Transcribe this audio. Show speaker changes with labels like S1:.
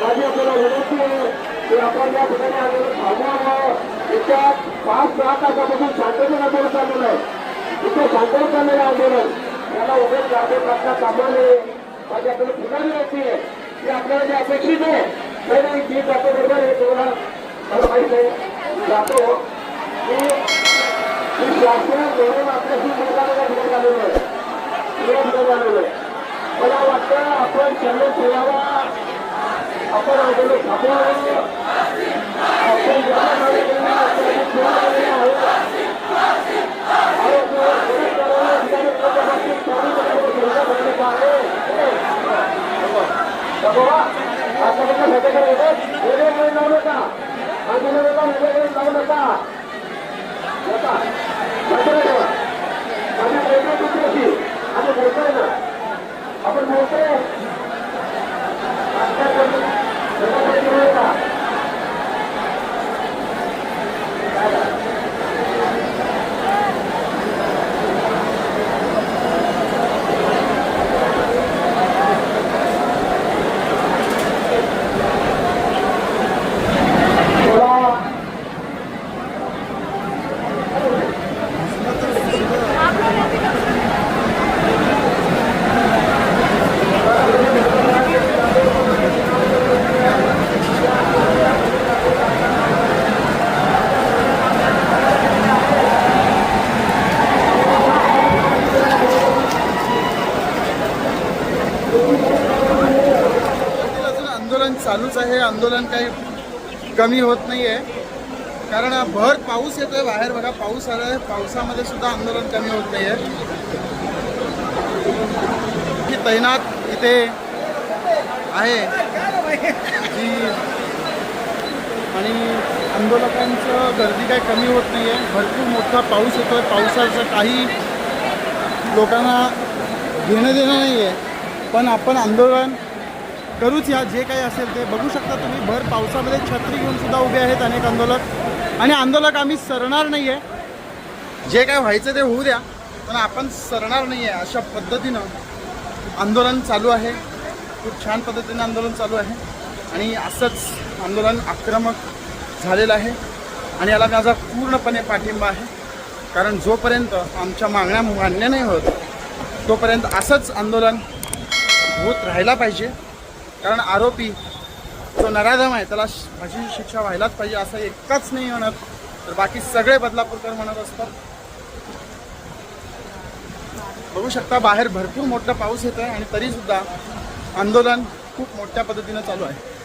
S1: माझी आपल्याला विनंती आहे की आपण या ठिकाणी आंदोलन थांबवावं पाच सहा तासापासून शांततेत आंदोलन चाललेलं आहे. इथे शांततेत चाललेलं आंदोलन. त्याला उभेच गाडे टाकता कामा नये माझी आपल्याला पुन्हा विनंती आहे की आपल्याला जे अपेक्षित आहे नाही नाही जी जातो बरोबर आहे तुम्हाला मला जातो. की शासन धोरण आपल्याशी आलेलं आहे. आलेलं आहे. मला वाटतं आपण चलन ठेवावा आपण आंदोलन थांबवावं आपण ज्या नागरिकांना आपल्याला ठेवालेलं आहे आणि तो विरोध करायला ठिकाणी त्याच्या बाबतीत चालू करायला घ्यायला पाहिजे का आहे? बाबा, आता कसं ह्याच्याकडे येतात? वेगवेगळे लावू नका आंदोलनाला वेगवेगळे लावू नका नका बाजूला ठेवा. आम्ही बोलतोय तुमच्याशी आम्ही बोलतोय ना आपण बोलतोय
S2: चालूच आहे. आंदोलन काही कमी होत नाही आहे कारण भर पाऊस येतोय बाहेर. बघा पाऊस आला आहे पावसामध्ये सुद्धा आंदोलन कमी होत नाही आहे की तैनात इथे आहे. जी आणि आंदोलकांचं गर्दी काही कमी होत नाही आहे भरपूर मोठा पाऊस येतोय. पावसाचं काही लोकांना घेणं देणं नाही आहे पण आपण आंदोलन करूच या जे काही असेल ते. बघू शकता तुम्ही भर पावसामध्ये छत्री घेऊन सुद्धा उभे आहेत अनेक आंदोलक. आणि आंदोलक आम्ही सरणार नाही आहे जे काय व्हायचं ते होऊ द्या पण आपण सरणार नाही आहे अशा पद्धतीनं आंदोलन चालू आहे. खूप छान पद्धतीनं आंदोलन चालू आहे. आणि असंच आंदोलन आक्रमक झालेलं आहे. आणि याला माझा पूर्णपणे पाठिंबा आहे. कारण जोपर्यंत आमच्या मागण्या मान्य नाही होत तोपर्यंत असंच आंदोलन होत राहायला पाहिजे. कारण आरोपी जो नराधम आहे त्याला फाशीची शिक्षा व्हायलाच पाहिजे असं एकच नाही म्हणत. तर बाकी सगळे बदलापूरकर म्हणत असतात. बघू शकता बाहेर भरपूर मोठा पाऊस येत आहे आणि तरीसुद्धा आंदोलन खूप मोठ्या पद्धतीनं चालू आहे.